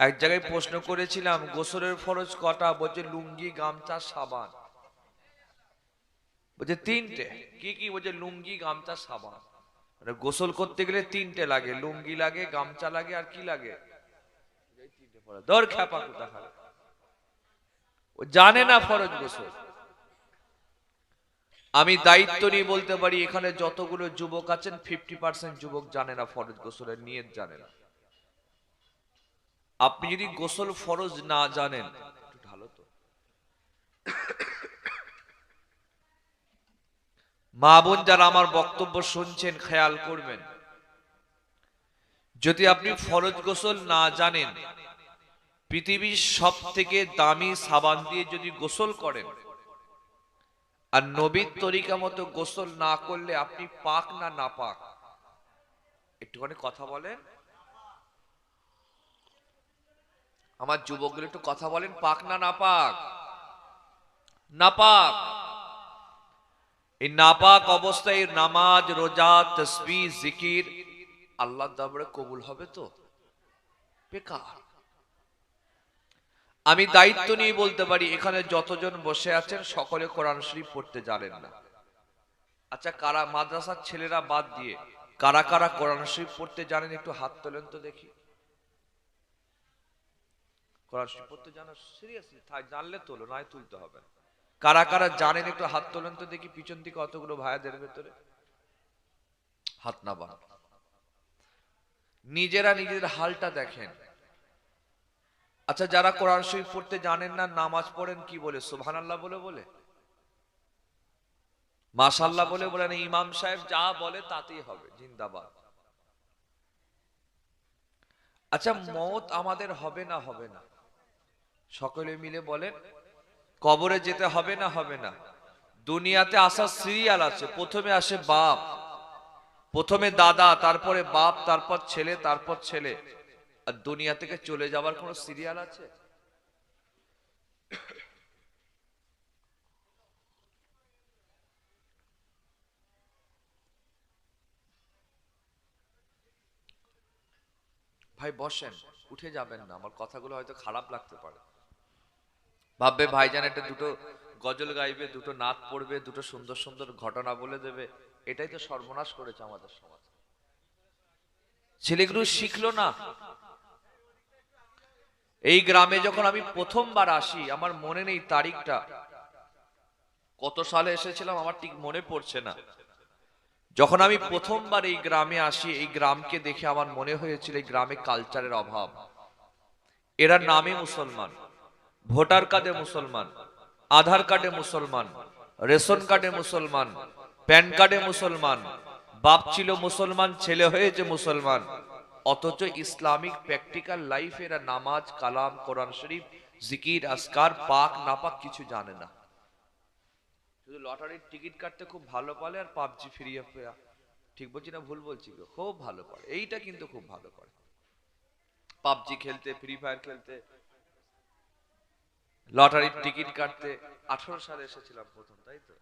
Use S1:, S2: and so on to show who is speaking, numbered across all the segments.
S1: এক জায়গায় প্রশ্ন করেছিলাম, গোসলের ফরজ কটা? বলছে, লুঙ্গি, গামছা, সাবান। বলছে, তিনটে। কি কি? বলছে, লুঙ্গি, গামছা, সাবান। মানে গোসল করতে গেলে তিনটে লাগে। লুঙ্গি লাগে, গামছা লাগে, আর কি লাগে? ও জানে না ফরজ গোসল। আমি দায়িত্ব নিয়ে বলতে পারি, এখানে যতগুলো যুবক আছেন ফিফটি পার্সেন্ট যুবক জানে না ফরজ গোসলের, নিয়ত জানে না। আপনি যদি গোসল ফরজ না জানেন। ঢালো তো মা বোন যারা আমার বক্তব্য শুনছেন, খেয়াল করবেন। যদি আপনি ফরজ গোসল না জানেন, পৃথিবীর সব থেকে দামি সাবান দিয়ে যদি গোসল করেন, আর নবীর তরিকা মতো গোসল না করলে আপনি পাক না না পাক, একটুখানি কথা বলেন। আমার যুবকগুলো একটু কথা বলেন, পাক না না পাক না পাক এই নাপাক অবস্থায় নামাজ, রোজা, তসবি, জিকির আল্লাহ দরবারে কবুল হবে তো? বেকার। আমি দায়িত্ব নিয়ে বলতে পারি, এখানে যতজন বসে আছেন, সকলে কোরআন শরীফ পড়তে জানেন না। আচ্ছা কারা, মাদ্রাসার ছেলেরা বাদ দিয়ে কারা কারা কোরআন শরীফ পড়তে জানেন, একটু হাত তোলেন তো দেখি। কোরআন পড়তে জানো? সিরিয়াসলি জানলে তোলো তুলতে হবে। কারা কারা জানেন একটু হাত তোলেন তো দেখি পিছন দিকে অতগুলো ভাইয়াদের ভেতরে। হাত না বান নিজেরা নিজেদের হালটা দেখেন। আচ্ছা যারা কোরআন শরীফ পড়তে জানেন না, নামাজ পড়েন কি বলে? সুবহানাল্লাহ বলে বলে? মাশাল্লাহ বলে বলেন ইমাম সাহেব যা বলে তাতেই হবে, জিন্দাবাদ। আচ্ছা মত আমাদের হবে না হবে না। সকলে মিলে বলেন, কবরে যেতে হবে না হবে না। দুনিয়াতে আসার সিরিয়াল আছে, প্রথমে আসে বাপ, প্রথমে দাদা, তারপরে বাপ, তারপর ছেলে তারপর ছেলে। আর দুনিয়া থেকে চলে যাওয়ার কোন সিরিয়াল আছে? ভাই, বসেন, উঠে যাবেন না, আমার কথাগুলো হয়তো খারাপ লাগতে পারে। ভাববে ভাইজান একটা দুটো গজল গাইবে, দুটো নাচ পড়বে, দুটো সুন্দর সুন্দর ঘটনা বলে দেবে। এটাই তো সর্বনাশ করেছে আমাদের সমাজ। ছেলেগুলো শিখলো না? এই গ্রামে যখন আমি প্রথমবার আসি, আমার মনে নেই তারিখটা। কত সালে এসেছিলাম আমার ঠিক মনে পড়ছে না। যখন আমি প্রথমবার এই গ্রামে আসি, এই গ্রামকে দেখে আমার মনে হয়েছিল এই গ্রামে কালচারের অভাব। এরা নামে মুসলমান। ভোটার কার্ডে মুসলমান, আধার কার্ডে মুসলমান, রেশন কার্ডে মুসলমান, প্যান কার্ডে মুসলমান, বাপ ছিল মুসলমান, ছেলে হয়েছে মুসলমান। অথচ ইসলামিক প্র্যাকটিক্যাল লাইফ এরা নামাজ, কালাম, কোরআন শরীফ, জিকির আসকার পাক, নাপাক কিছু জানে না। শুধু লটারির টিকিট কাটতে খুব ভালো পালে আর পাবজি ফিরিয়ে ফেরা ঠিক বলছি না ভুল বলছি খুব ভালো পারে এইটা কিন্তু খুব ভালো করে। পাবজি খেলতে, ফ্রি ফায়ার খেলতে লটারির টিকিট কাটতে আঠারো সালে এসেছিলাম প্রথম, তাই তো?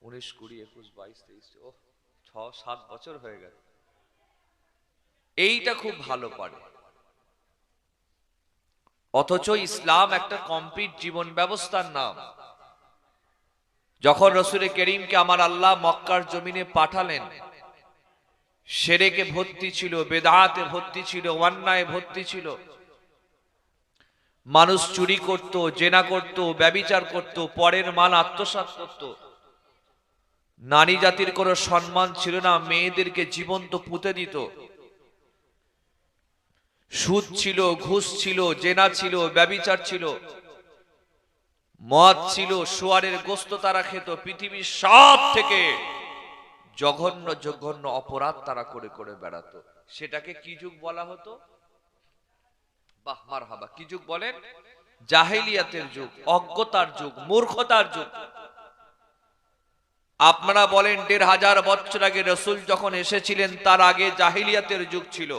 S1: উনিশ, কুড়ি, একুশ, বাইশ, তেইশ ও ছ, সাত বছর হয়ে গেল। এইটা খুব ভালো পারে। অথচ ইসলাম একটা কমপ্লিট জীবন ব্যবস্থার নাম। যখন রসুরে করিমকে আমার আল্লাহ মক্কার জমিনে পাঠালেন, সেরেকে ভর্তি ছিল, বেদাতে ভর্তি ছিল অন্যায় ভর্তি ছিল মানুষ চুরি করত, জেনা করত, ব্যবিচার করত, পরের মাল আত্মসাৎ করত। নারী জাতির কোনো সম্মান ছিল না, মেয়েদেরকে জীবন্ত পুঁতে দিত। সুদ ছিল, ঘুষ ছিল, জেনা ছিল, ব্যবিচার ছিল। মদ ছিল, সোয়ারের গোস্ত তারা খেত, পৃথিবীর সব থেকে জঘন্য জঘন্য অপরাধ তারা করে করে বেড়াতো। সেটাকে কি যুগ বলা হতো? বাহ মার কি যুগ বলেন? জাহেলিয়াতের যুগ, অজ্ঞতার যুগ, মূর্খতার যুগ। আপনারা বলেন, দেড় হাজার বছর আগে রসুল যখন এসেছিলেন, তার আগে জাহিলিয়াতের যুগ ছিল।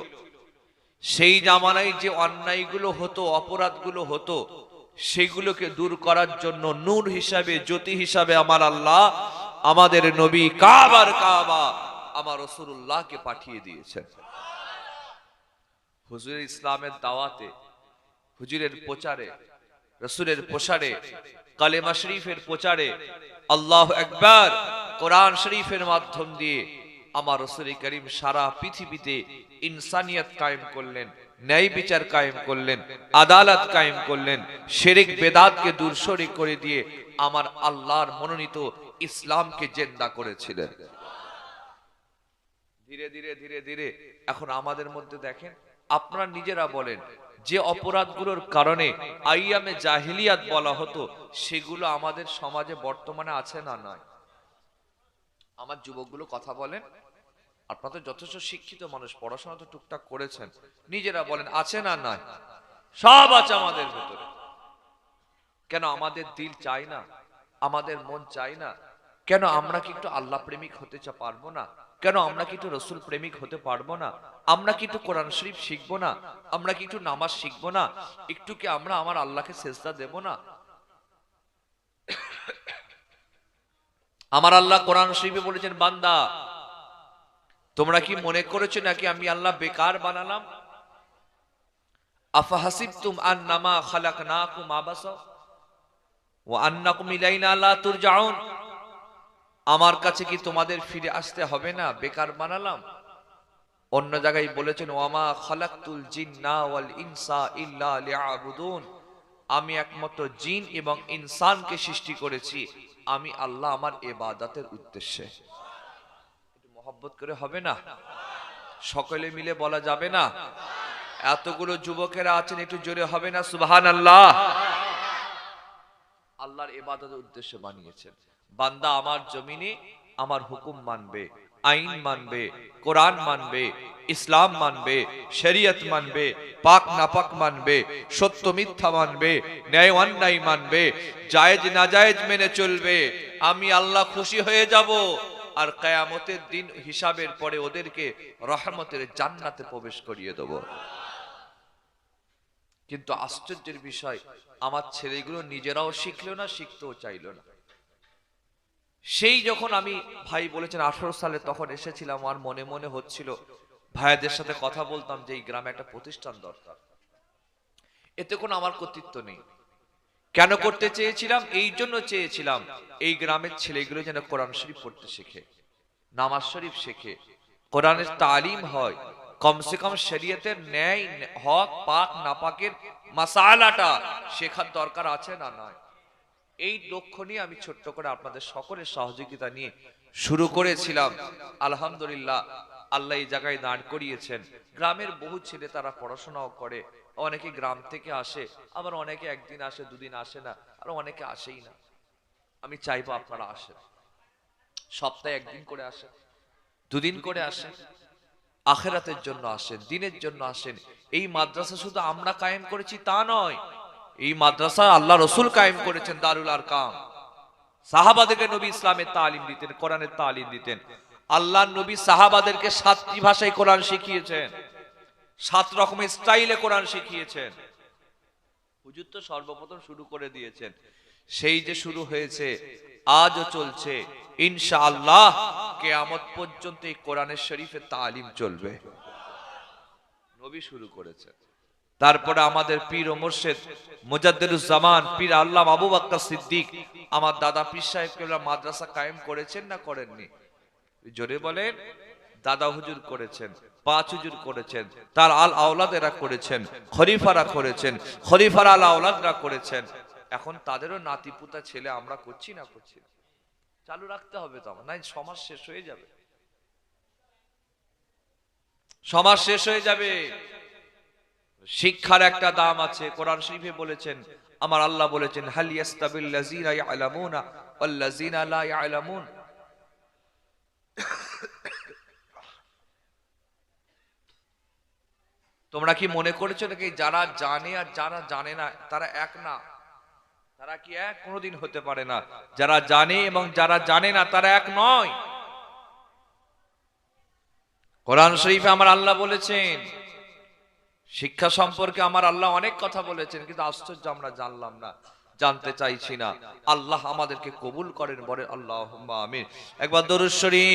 S1: সেই জামানায় যে অন্যায়গুলো হতো, অপরাধগুলো হতো, সেগুলোকে দূর করার জন্য নূর হিসাবে, জ্যোতি হিসাবে আমার আল্লাহ আমাদের নবী কাবার কাবা আমার রসুল্লাহকে পাঠিয়ে দিয়েছেন। হুজুরের ইসলামের দাওয়াতে, হুজুরের প্রচারে, রসুলের প্রসারে, কালেমা শরীফের প্রচারে আল্লাহ একবার কোরআন শরীফের মাধ্যম দিয়ে আমার রসুল করিম সারা পৃথিবীতে ইনসানিয়ত কায়েম করলেন, ন্যায় বিচার কায়েম করলেন, আদালত কায়েম করলেন, শেরিক, বেদাতকে দূরসরি করে দিয়ে আমার আল্লাহর মনোনীত ইসলামকে জেন্দা করেছিলেন। ধীরে ধীরে ধীরে ধীরে, এখন আমাদের মধ্যে দেখেন আপনারা নিজেরা বলেন, যে অপরাধগুলোর কারণে আইয়ামে জাহিলিয়াত বলা হতো, সেগুলো আমাদের সমাজে বর্তমানে আছে না নয় আমার যুবকগুলো কথা বলেন, আপনারা তো যথেষ্ট শিক্ষিত মানুষ, পড়াশোনা তো টুকটাক করেছেন, নিজেরা বলেন, আছে না নয় সব আছে আমাদের ভেতরে। কেন আমাদের দিল চাই না? আমাদের মন চাই না? কেন আমরা কি একটু আল্লাহ প্রেমিক হতে চা, পারব না? কেন আমরা কি একটু রসুল প্রেমিক হতে পারব না? আমরা কি একটু কোরআন শরীফ শিখব না? আমরা কি একটু নামাজ শিখব না? একটু কি আমরা আমার আল্লাহকে সেজদা দেব না? আমার আল্লাহ কোরআন শরীফে বলেছেন, বান্দা, তোমরা কি মনে করেছ নাকি আমি আল্লাহ বেকার বানালাম? আফাহাসিবতুম আন্নামা খালাকনাকুম আবাসা ওয়া আন্নাকুম ইলাইনা লা তুরজাউন। আমার কাছে কি তোমাদের ফিরে আসতে হবে না? বেকার বানালাম। অন্য জায়গায় বলেছেন, ওয়ামা খালাকতুল জিন্না ওয়াল ইনসা ইল্লা লিয়াবুদুন। আমি একমাত্র জিন এবং ইনসানকে সৃষ্টি করেছি। আমি আল্লাহ আমার ইবাদতের উদ্দেশ্যে। মহব্বত করে হবে না? সকলে মিলে বলা যাবে না? এতগুলো যুবকেরা আছেন, একটু জোরে হবে না? সুবহান আল্লাহ আল্লাহর এবাদতের উদ্দেশ্যে বানিয়েছেন। বান্দা আমার জমিনে আমার হুকুম মানবে, আইন মানবে, কোরআন মানবে, ইসলাম মানবে, শরীয়ত মানবে, পাক নাপাক মানবে, সত্য মিথ্যা মানবে, ন্যায় অন্যায় মানবে, জায়েজ নাজায়েজ মেনে চলবে, আমি আল্লাহ খুশি হয়ে যাব। আর কেয়ামতের দিন হিসাবের পরে ওদেরকে রহমতের জান্নাতে প্রবেশ করিয়ে দেব। কিন্তু আশ্চর্যের বিষয়, আমার ছেলেগুলো নিজেরাও শিখলো না, শিখতেও চাইলো না। সেই যখন আমি ভাই বলেছেন আঠারো সালে তখন এসেছিলাম আমার মনে মনে হচ্ছিল ভাইয়াদের সাথে কথা বলতাম যে এই গ্রামে একটা প্রতিষ্ঠান দরকার। এতে কোনো আমার কর্তৃত্ব নেই। কেন করতে চেয়েছিলাম? এই জন্য চেয়েছিলাম এই গ্রামের ছেলেগুলো যেন কোরআন শরীফ পড়তে শেখে, নামাজ শরীফ শেখে। কোরআনের তালিম হয়, কমসে কম শরীয়তের ন্যায়, হক, পাক, নাপাকের মাসালাটা শেখার দরকার আছে না নয় এই লক্ষ্য নিয়ে আমি ছোট্ট করে আপনাদের সকলের সহযোগিতা নিয়ে শুরু করেছিলাম। আলহামদুলিল্লাহ, আল্লাহ এই জায়গায় দাঁড় করিয়েছেন। গ্রামের বহু ছেলে তারা পড়াশোনাও করে। অনেকে গ্রাম থেকে আসে, আবার অনেকে একদিন আসে, দুদিন আসে না, আর অনেকে আসেই না। আমি চাইব আপনারা আসেন। সপ্তাহে একদিন করে আসেন, দুদিন করে আসেন। আখেরাতের জন্য আসেন, দিনের জন্য আসেন। এই মাদ্রাসা শুধু আমরা কায়েম করেছি তা নয় এই মাদ্রাসা আল্লাহ রসুল কায়েম করেছেন দারুল আর কাম সাহাবাদেরকে নবী ইসলামের তালিম দিতেন, কোরআনের তালিম দিতেন। আল্লাহ নবী সাহাবাদেরকে সাতটি ভাষায় কোরআন শিখিয়েছেন। সাত রকমের স্টাইলে কোরআন শিখিয়েছেন। হুজুর তো সর্বপ্রথম শুরু করে দিয়েছেন। সেই যে শুরু হয়েছে, আজও চলছে। ইনশাআল্লাহ কেয়ামত পর্যন্ত এই কোরআনের শরীফের তালিম চলবে। নবী শুরু করেছেন। তারপরে আমাদের পীর ও মোর্শেদ মুজাদ্দুজ্জামান পীর আল্লাহ আবু বাক্কা সিদ্দিক, আমার দাদা পীর সাহেব কেবল মাদ্রাসা কায়েম করেছেন না করেননি? জোরে বলেন, দাদা হুজুর করেছেন, পাঁচ হুজুর করেছেন, তার আল আওলাদেরা করেছেন খরিফারা করেছেন খরিফার আল আওলাদরা করেছেন। এখন তাদেরও নাতিপুতা ছেলে আমরা করছি না করছি চালু রাখতে হবে তো আমার নাই সমাজ শেষ হয়ে যাবে। সমাজ শেষ হয়ে যাবে। শিক্ষার একটা দাম আছে। কোরআন শরীফে বলেছেন, আমার আল্লাহ বলেছেন তোমরা কি মনে করেছ নাকি যারা জানে আর যারা জানে না, তারা এক না? তারা কি এক? কোনোদিন হতে পারে না। যারা জানে এবং যারা জানে না, তারা এক নয়। কোরআন শরীফে আমার আল্লাহ বলেছেন শিক্ষা সম্পর্কে আমার আল্লাহ অনেক কথা বলেছেন, কিন্তু আশ্চর্য আমরা জানলাম না, জানতে চাইছি না। আল্লাহ আমাদেরকে কবুল করেন বলে আল্লাহ আমিন। একবার দরুদ শরীফ।